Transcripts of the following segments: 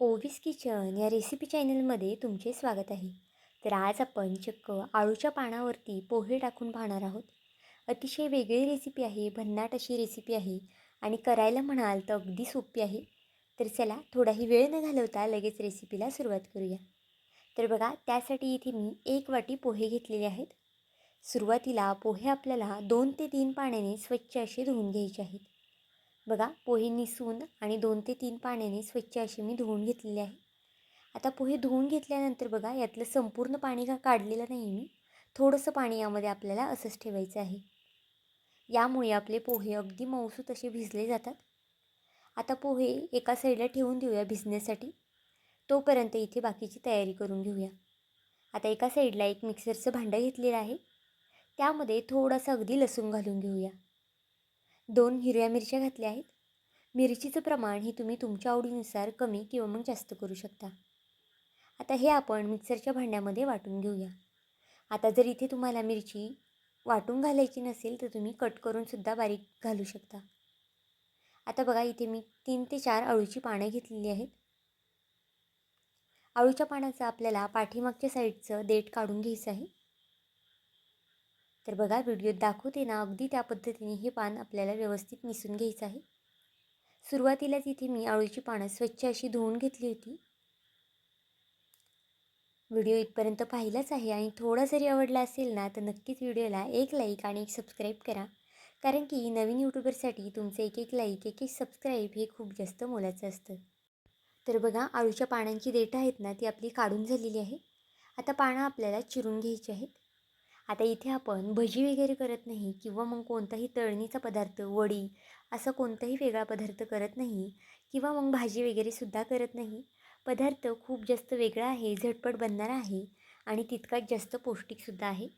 ओवीस kitchen या recipe चॅनलमध्ये तुमचे स्वागत आहे. तर आज आपण चक्क आळूच्या पानावरती पोहे टाकून पाहणार आहोत. अतिशय वेगळी रेसिपी आहे भन्नाट अशी रेसिपी आहे आणि करायला म्हणाल तर अगदी सोपी आहे. तर चला थोडाही वेळ न घालवता लगेच रेसिपीला सुरुवात करूया. तर बघा त्यासाठी इथे मी एक वाटी पोहे घेतलेले आहेत. सुरुवातीला पोहे आपल्याला दोन ते तीन पाण्याने स्वच्छ असे धुवून घ्यायचे आहेत. बघा पोहे निसून आणि दोन ते तीन पाण्याने स्वच्छ असे मी धुवून घेतलेले आहे. आता पोहे धुवून घेतल्यानंतर बघा यातलं संपूर्ण पाणी का काढलेलं नाही मी थोडंसं पाणी यामध्ये आपल्याला असंच ठेवायचं आहे. यामुळे आपले पोहे अगदी मऊसूत असे भिजले जातात. आता पोहे एका साईडला ठेवून देऊया भिजण्यासाठी. तोपर्यंत इथे बाकीची तयारी करून घेऊया. आता एका साईडला एक मिक्सरचं भांडं घेतलेलं आहे. त्यामध्ये थोडंसं अगदी लसूण घालून घेऊया. दोन हिरव्या मिरच्या घातल्या आहेत. मिरचीचं प्रमाण हे तुम्ही तुमच्या आवडीनुसार कमी किंवा मग जास्त करू शकता. आता हे आपण मिक्सरच्या भांड्यामध्ये वाटून घेऊया. आता जर इथे तुम्हाला मिरची वाटून घालायची नसेल तर तुम्ही कट करूनसुद्धा बारीक घालू शकता. आता बघा इथे मी तीन ते चार अळूची पानं घेतलेली आहेत. अळूच्या पानाचं आपल्याला पाठीमागच्या साईडचं देठ काढून घ्यायचं आहे. तर बघा व्हिडिओत दाखवते ना अगदी त्या पद्धतीने हे पान आपल्याला व्यवस्थित निसून घ्यायचं आहे. सुरुवातीलाच इथे मी आळूची पानं स्वच्छ अशी धुवून घेतली होती. व्हिडिओ इथपर्यंत पाहिलाच आहे आणि थोडा जरी आवडला असेल ना तर नक्कीच व्हिडिओला एक लाईक आणि एक सबस्क्राईब करा. कारण की नवीन यूट्यूबरसाठी तुमचं एक एक लाईक एक एक सबस्क्राईब हे खूप जास्त मोलाचं असतं. तर बघा आळूच्या पानांची देठं आहेत ना ती आपली काढून झालेली आहे. आता पानं आपल्याला चिरून घ्यायची आहेत. आता इथे आपण भजी वगैरे करत नाही किंवा मग कोणताही तळणीचा पदार्थ वडी असा कोणताही वेगळा पदार्थ करत नाही किंवा मग भाजी वगैरेसुद्धा करत नाही. पदार्थ खूप जास्त वेगळा आहे झटपट बनणारा आहे आणि तितकाच जास्त पौष्टिकसुद्धा आहे.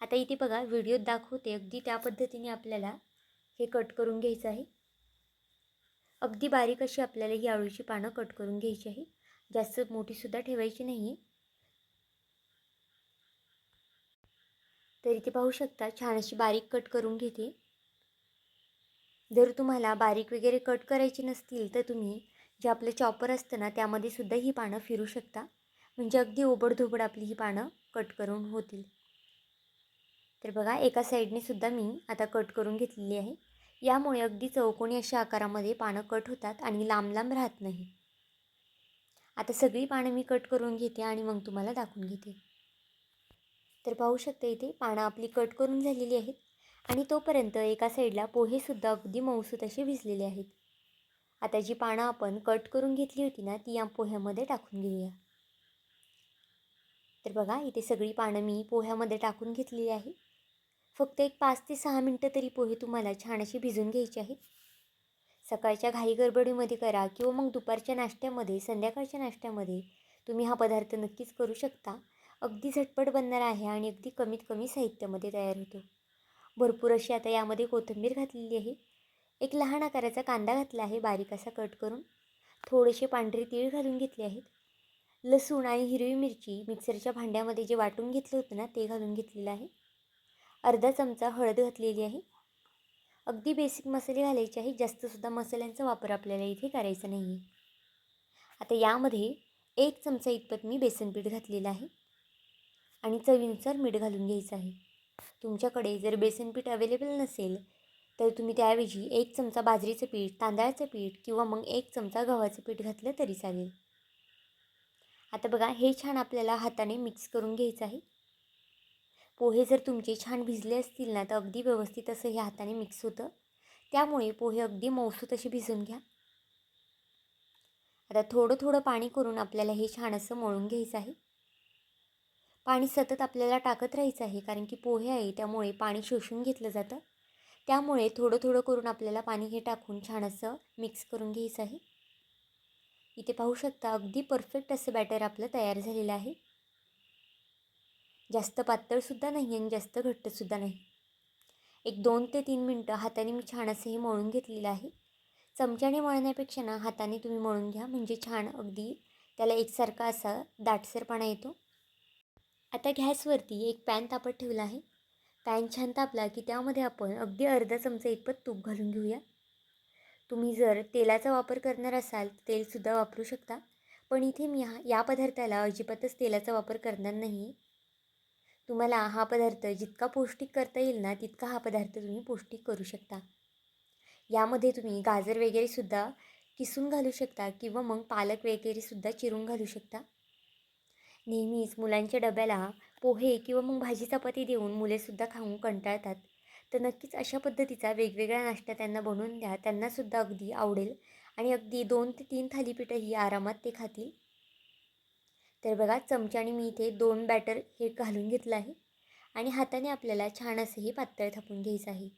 आता इथे बघा व्हिडिओत दाखवते. अगदी त्या पद्धतीने आपल्याला हे कट करून घ्यायचं आहे. अगदी बारीक अशी आपल्याला ही आळूची पानं कट करून घ्यायची आहे. जास्त मोठीसुद्धा ठेवायची नाही. तर इथे पाहू शकता. छान अशी बारीक कट करून घेते. जर तुम्हाला बारीक वगैरे कट करायची नसतील तर तुम्ही जे आपलं चॉपर असतं ना त्यामध्ये सुद्धा ही पानं फिरू शकता. म्हणजे अगदी ओबडधोबड आपली ही पानं कट करून होतील. तर बघा एका साईडने सुद्धा मी आता कट करून घेतलेली आहे. यामुळे अगदी चौकोनी अशा आकारामध्ये पानं कट होतात आणि लांब लांब राहत नाही. आता सगळी पानं मी कट करून घेते आणि मग तुम्हाला दाखवून घेते. तर पाहू शकता इथे पानं आपली कट करून झालेली आहेत आणि तोपर्यंत एका साईडला पोहेसुद्धा अगदी मऊसूत असे भिजलेले आहेत. आता जी पानं आपण कट करून घेतली होती ना ती या पोह्यामध्ये टाकून घेऊया. तर बघा इथे सगळी पानं मी पोह्यामध्ये टाकून घेतलेली आहे. फक्त एक पाच ते सहा मिनटं तरी पोहे तुम्हाला छान अशी भिजून घ्यायचे आहेत. सकाळच्या घाई गडबडीमध्ये करा किंवा मग दुपारच्या नाश्त्यामध्ये संध्याकाळच्या नाश्त्यामध्ये तुम्ही हा पदार्थ नक्कीच करू शकता. अगदी झटपट बनणार आहे आणि अगदी कमीत कमी साहित्यामध्ये तयार होतो. भरपूर अशी आता यामध्ये कोथिंबीर घातलेली आहे. एक लहान आकाराचा कांदा घातला आहे बारीक असा कट करून. थोडेसे पांढरे तीळ घालून घेतले आहेत. लसूण आणि हिरवी मिरची मिक्सरच्या भांड्यामध्ये जे वाटून घेतलं होतं ना ते घालून घेतलेलं आहे. अर्धा चमचा हळद घातलेली आहे. अगदी बेसिक मसाले घालायचे आहेत. जास्तसुद्धा मसाल्यांचा वापर आपल्याला इथे करायचा नाही आहे आता यामध्ये एक चमचा इतपत मी बेसनपीठ घातलेलं आहे. आणि चवीनुसार मीठ घालून घ्यायचं आहे. तुमच्याकडे जर बेसन पीठ अवेलेबल नसेल तर तुम्ही त्याऐवजी एक चमचा बाजरीचं पीठ तांदळाचं पीठ किंवा मग एक चमचा गव्हाचं पीठ घातलं तरी चालेल. आता बघा हे छान आपल्याला हाताने मिक्स करून घ्यायचं आहे. पोहे जर तुमचे छान भिजले असतील ना तर अगदी व्यवस्थित असं हे हाताने मिक्स होतं. त्यामुळे पोहे अगदी मौसूत असे भिजून घ्या. आता थोडं थोडं पाणी करून आपल्याला हे छान असं मळून घ्यायचं आहे. पाणी सतत आपल्याला टाकत राहायचं आहे कारण की पोहे आहे त्यामुळे पाणी शोषून घेतलं जातं. त्यामुळे थोडं थोडं करून आपल्याला पाणी हे टाकून छान असं मिक्स करून घ्यायचं आहे. इथे पाहू शकता अगदी परफेक्ट असं बॅटर आपलं तयार झालेलं आहे. जास्त पातळसुद्धा नाही आणि जास्त घट्टसुद्धा नाही. एक दोन ते तीन मिनटं हाताने मी छान असं हे मळून घेतलेलं आहे. चमच्याने मळण्यापेक्षा ना हाताने तुम्ही मळून घ्या म्हणजे छान अगदी त्याला एकसारखा असा दाटसरपणा येतो. आता गॅसवरती एक पॅन तापत ठेवला आहे. पॅन छान तापला की त्यामध्ये आपण अगदी अर्धा चमचा इतपत तूप घालून घेऊया. तुम्ही जर तेलाचा वापर करणार असाल तेलसुद्धा वापरू शकता. पण इथे मी हा या पदार्थाला अजिबातच तेलाचा वापर करणार नाही. तुम्हाला हा पदार्थ जितका पौष्टिक करता येईल ना तितका हा पदार्थ तुम्ही पौष्टिक करू शकता. यामध्ये तुम्ही गाजर वगैरेसुद्धा किसून घालू शकता किंवा मग पालक वगैरेसुद्धा चिरून घालू शकता. नेहमीच मुलांच्या डब्याला पोहे किंवा मग भाजी चपाती देऊन मुलेसुद्धा खाऊन कंटाळतात. तर नक्कीच अशा पद्धतीचा वेगवेगळा नाश्ता त्यांना बनवून द्या. त्यांनासुद्धा अगदी आवडेल आणि अगदी दोन ते तीन थालीपीठंही आरामात ते खातील. तर बघा चमच्याने मी इथे दोन बॅटर हे घालून घेतलं आहे आणि हाताने आपल्याला छान असं हे पातळ थापून घ्यायचं आहे.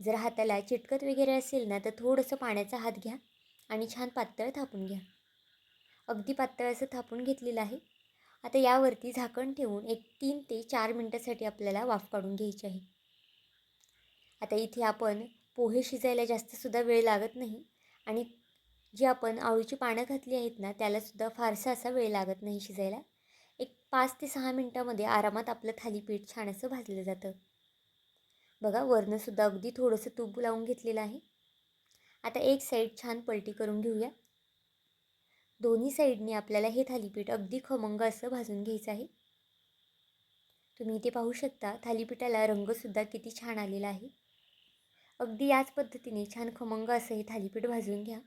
जर हाताला चिटकत वगैरे असेल ना तर थोडंसं पाण्याचा हात घ्या आणि छान पातळ थापून घ्या. अगदी पातळ असं थापून घेतलेलं आहे. आता यावरती झाकण ठेवून एक तीन ते चार मिनटासाठी आपल्याला वाफ काढून घ्यायची आहे. आता इथे आपण पोहे शिजायला जास्तसुद्धा वेळ लागत नाही आणि जी आपण आळूची पानं घातली आहेत ना त्यालासुद्धा फारसा असा वेळ लागत नाही शिजायला. एक पाच ते सहा मिनटामध्ये आरामात आपलं थालीपीठ छान असं भाजलं जातं. बघा वरणंसुद्धा अगदी थोडंसं तूप लावून घेतलेलं आहे. आता एक साईड छान पलटी करून घेऊया. दोन्ही साईडने आपल्याला हे थालीपीठ अगदी खमंग असं भाजून घ्यायचं आहे. तुम्ही इथे पाहू शकता थालीपीठाला रंगसुद्धा किती छान आलेला आहे. अगदी याच पद्धतीने छान खमंग असं हे थालीपीठ भाजून घ्या.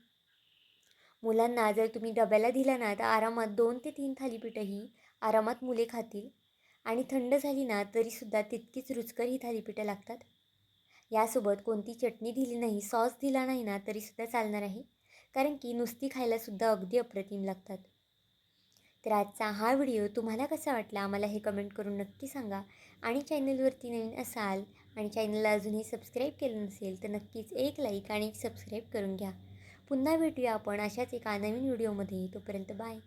मुलांना जर तुम्ही डब्याला दिला ना तर आरामात दोन ते तीन थालीपीठंही आरामात मुले खातील. आणि थंड झाली ना तरीसुद्धा तितकीच रुचकर ही थालीपीठं लागतात. यासोबत कोणती चटणी दिली नाही सॉस दिला नाही ना तरीसुद्धा चालणार आहे. कारण की नुसती खायलासुद्धा अगदी अप्रतिम लागतात. तर आजचा हा व्हिडिओ तुम्हाला कसा वाटला आम्हाला हे कमेंट करून नक्की सांगा. आणि चॅनलवरती नवीन असाल आणि चॅनलला अजूनही सबस्क्राईब केलं नसेल तर नक्कीच एक लाईक आणि एक सबस्क्राईब करून घ्या. पुन्हा भेटूया आपण अशाच एका नवीन व्हिडिओमध्ये. तोपर्यंत बाय